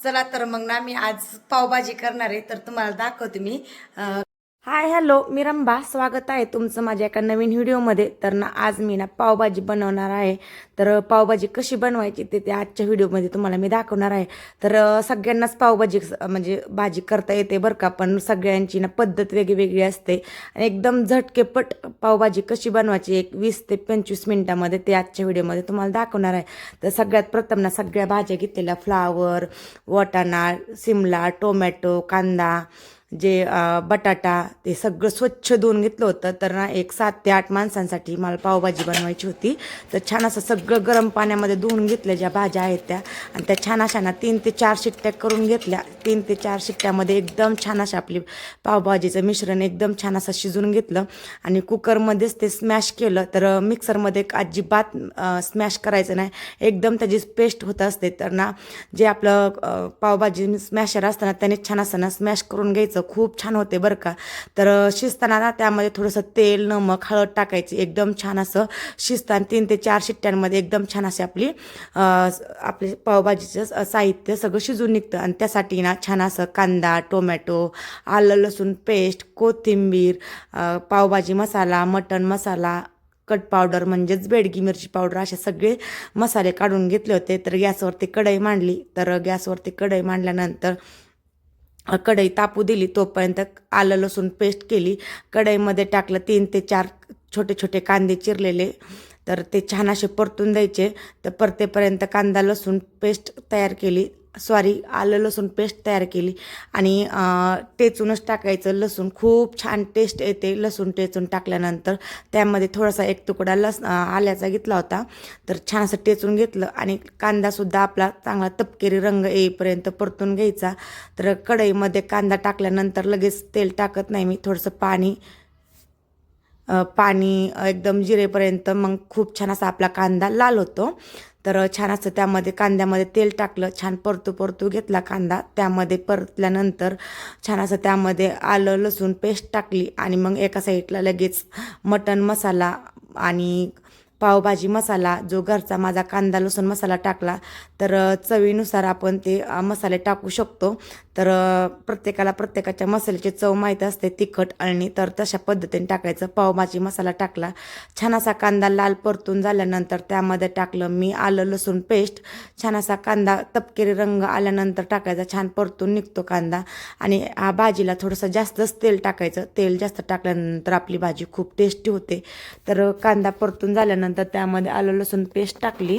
चला तर मग ना मी आज पावभाजी करणार आहे तर तुम्हाला दाखवते मी. हाय हॅलो मी रंभा स्वागत आहे तुमचं माझ्या एका नवीन व्हिडिओमध्ये. तर ना आज मी ना पावभाजी बनवणार आहे. तर पावभाजी कशी बनवायची ते ते आजच्या व्हिडिओमध्ये तुम्हाला मी दाखवणार आहे. तर सगळ्यांनाच पावभाजी म्हणजे भाजी करता येते बरं का पण सगळ्यांची ना पद्धत वेगळी असते. आणि एकदम झटकेपट पावभाजी कशी बनवायची एक वीस ते पंचवीस मिनटामध्ये ते आजच्या व्हिडिओमध्ये तुम्हाला दाखवणार आहे. तर सगळ्यात प्रथम ना सगळ्या भाज्या घेतलेल्या फ्लावर वाटाणा सिमला टोमॅटो कांदा जे बटाटा ते सगळं स्वच्छ धुवून घेतलं होतं. तर ना एक सात ते आठ माणसांसाठी मला पावभाजी बनवायची होती. तर छान असं सगळं गरम पाण्यामध्ये धुवून घेतल्या ज्या भाज्या आहेत त्या. आणि त्या छान अशा ना तीन ते चार शिट्ट्या करून घेतल्या. तीन ते चार शिट्ट्यामध्ये एकदम छान अशा आपली पावभाजीचं मिश्रण एकदम छान असं शिजून घेतलं. आणि कुकरमध्येच ते स्मॅश केलं. तर मिक्सरमध्ये अजिबात स्मॅश करायचं नाही. एकदम त्याची पेस्ट होत असते. तर ना जे आपलं पावभाजी स्मॅशर असताना त्याने छान असं ना स्मॅश करून घ्यायचं. खूप छान होते बरं का. तर शिजताना ना त्यामध्ये थोडंसं तेल नमक हळद टाकायची. एकदम छान असं शिजताना तीन ते चार शिट्ट्यांमध्ये एकदम छान अशी आपली आपले पावभाजीचं साहित्य सगळं शिजून निघतं. आणि त्यासाठी ना छान असं कांदा टोमॅटो आलं लसूण पेस्ट कोथिंबीर pav bhaji masala mutton masala cut powder म्हणजेच बेडगी मिरची पावडर असे सगळे मसाले काढून घेतले होते. तर गॅसवरती कढई मांडली. तर गॅसवरती कढई मांडल्यानंतर कढई तापू दिली तोपर्यंत आलं लसूण पेस्ट केली. कढईमध्ये टाकलं तीन ते चार छोटे छोटे कांदे चिरलेले. तर ते छान असे परतून द्यायचे. तर परतेपर्यंत कांदा लसूण पेस्ट तयार केली. सॉरी आलं लसूण पेस्ट तयार केली. आणि टेचूनच टाकायचं लसूण. खूप छान टेस्ट येते लसूण टेचून टाकल्यानंतर. त्यामध्ये थोडासा एक तुकडा लस आल्याचा घेतला होता. तर छान असं टेचून घेतलं. आणि कांदासुद्धा आपला चांगला तपकिरी रंग येईपर्यंत परतून घ्यायचा. तर कढईमध्ये कांदा टाकल्यानंतर लगेच तेल टाकत नाही मी. थोडंसं पाणी पाणी एकदम जिरेपर्यंत मग खूप छान असा आपला कांदा लाल होतो. तर छान असं त्यामध्ये कांद्यामध्ये तेल टाकलं छान परतू परतू घेतला कांदा. त्यामध्ये परतल्यानंतर छान असं त्यामध्ये आलं लसूण पेस्ट टाकली आणि मग एका साईडला लगेच मटण मसाला आणि पावभाजी मसाला जो घरचा माझा कांदा लसूण मसाला टाकला तर चवीनुसार आपण ते मसाले टाकू शकतो. तर प्रत्येकाला प्रत्येकाच्या मसाल्याची चव माहीत असते. तिखट अळणी तर तशा पद्धतीने टाकायचं. पावभाजी मसाला टाकला. छान असा कांदा लाल परतून झाल्यानंतर त्यामध्ये टाकलं मी आलं लसूण पेस्ट. छान असा कांदा तपकिरी रंग आल्यानंतर टाकायचा. छान परतून निघतो कांदा. आणि हा भाजीला थोडंसं जास्तच तेल टाकायचं. तेल जास्त टाकल्यानंतर आपली भाजी खूप टेस्टी होते. तर कांदा परतून झाल्यानंतर त्यामध्ये आलं लसूण पेस्ट टाकली.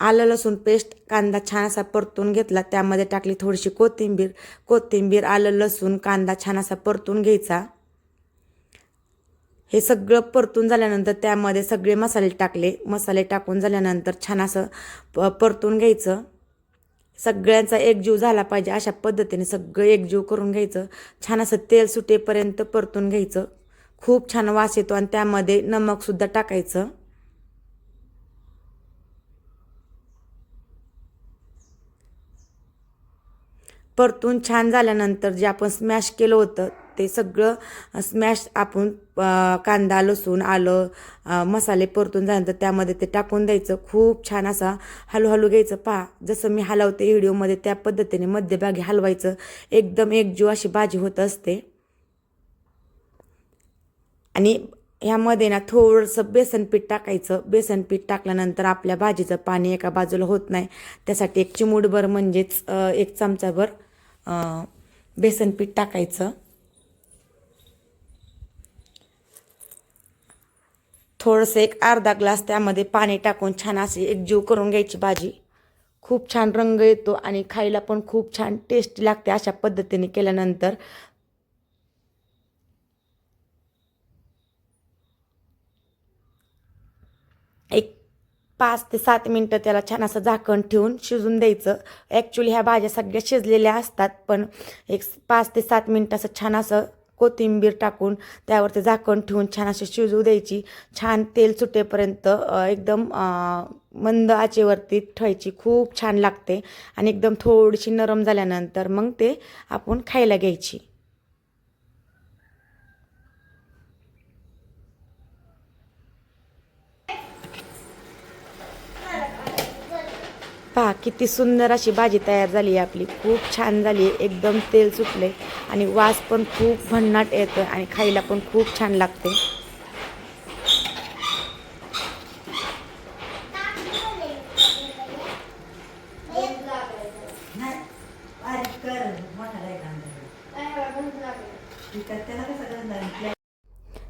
आलं लसूण पेस्ट कांदा छान असा परतून घेतला. त्यामध्ये टाकली थोडीशी कोथिंबीर. कोथिंबीर आलं लसूण कांदा छान असा परतून घ्यायचा. हे सगळं परतून झाल्यानंतर त्यामध्ये सगळे मसाले टाकले. मसाले टाकून झाल्यानंतर छान असं प- परतून घ्यायचं. सगळ्यांचा एकजीव झाला पाहिजे अशा पद्धतीने सगळं एकजीव करून घ्यायचं. छान असं तेल सुटेपर्यंत परतून घ्यायचं. खूप छान वास येतो आणि त्यामध्ये नमकसुद्धा टाकायचं. परतून छान झाल्यानंतर जे आपण स्मॅश केलं होतं ते सगळं स्मॅश आपण कांदा लसूण आलं मसाले परतून झाल्यानंतर त्यामध्ये ते टाकून द्यायचं. खूप छान असा हळूहळू घ्यायचं. पहा जसं मी हलवते व्हिडिओमध्ये त्या पद्धतीने मध्यभागी हलवायचं. एकदम एकजीव अशी भाजी होत असते. आणि ह्यामध्ये ना थोडंसं बेसनपीठ टाकायचं. बेसनपीठ टाकल्यानंतर आपल्या भाजीचं पाणी एका बाजूला होत नाही. त्यासाठी एक चिमूटभर म्हणजेच एक चमचाभर बेसनपीठ टाकायचं. थोडंसं एक अर्धा ग्लास त्यामध्ये पाणी टाकून छान अशी एकजीव करून घ्यायची भाजी. खूप छान रंग येतो आणि खायला पण खूप छान टेस्टी लागते अशा पद्धतीने केल्यानंतर. एक पाच ते सात मिनटं त्याला छान असं झाकण ठेवून शिजून द्यायचं. ॲक्च्युली ह्या भाज्या सगळ्या शिजलेल्या असतात पण एक पाच ते सात मिनटं असं छान असं कोथिंबीर टाकून त्यावरती झाकण ठेवून छान अशी शिजू द्यायची. छान तेल सुटेपर्यंत एकदम मंद आचेवरती ठेवायची. खूप छान लागते आणि एकदम थोडीशी नरम झाल्यानंतर मग ते आपण खायला घ्यायची. पहा किती सुंदर अशी भाजी तयार झाली आहे आपली. खूप छान झाली आहे. एकदम तेल सुटले आणि वास पण खूप भन्नाट येतो आणि खायला पण खूप छान लागते.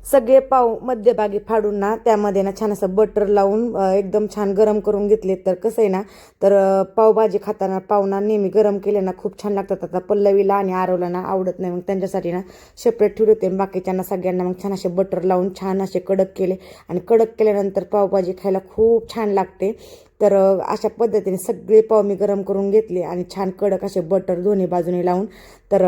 सगळे पाव मध्यभागी फाडून ना त्यामध्ये ना छान असं बटर लावून एकदम छान गरम करून घेतले तर कसं आहे ना तर पावभाजी खाताना पाहुणा नेहमी गरम केले ना खूप छान लागतात. आता पल्लवीला आणि आरवला ना आवडत नाही मग त्यांच्यासाठी ना सेपरेट ठेवले होते. बाकीच्यांना सगळ्यांना मग छान असे बटर लावून छान असे कडक केले. आणि कडक केल्यानंतर पावभाजी खायला खूप छान लागते. तर अशा पद्धतीने सगळे पाव मी गरम करून घेतले आणि छान कडक असे बटर दोन्ही बाजूने लावून तर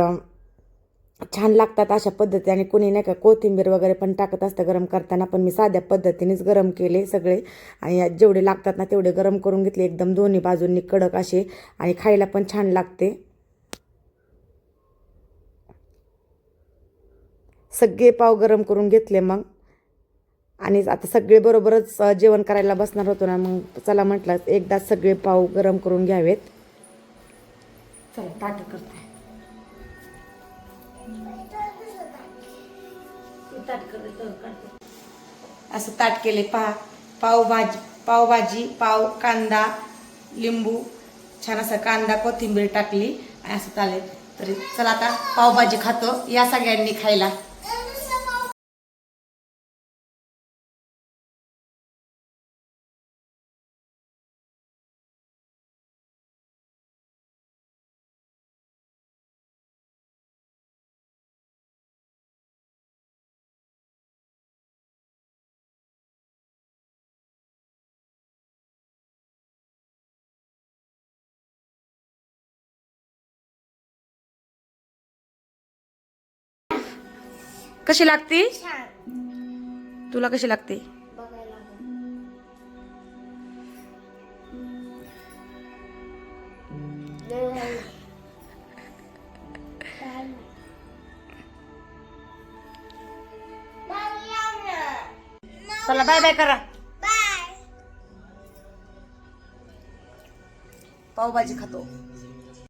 छान लागतात अशा पद्धती आणि कोणी नाही का कोथिंबीर वगैरे पण टाकत असतं गरम करताना पण मी साध्या पद्धतीनेच गरम केले सगळे. आणि जेवढे लागतात ना तेवढे गरम करून घेतले. एकदम दोन्ही बाजूंनी कडक असे आणि खायला पण छान लागते. सगळे पाव गरम करून घेतले मग. आणि आता सगळे बरोबरच जेवण करायला बसणार होतो ना मग चला म्हटलं एकदा सगळे पाव गरम करून घ्यावेत. चला ताट करते. असं ताट केले पहा. पावभाजी पावभाजी पाव कांदा लिंबू छान असं कांदा कोथिंबीर टाकली आणि असं चालेल तरी चला आता पावभाजी खातो. या सगळ्यांनी खायला. कशी लागते? तुला कशी लागते? चला बाय बाय करा. पावभाजी खातो.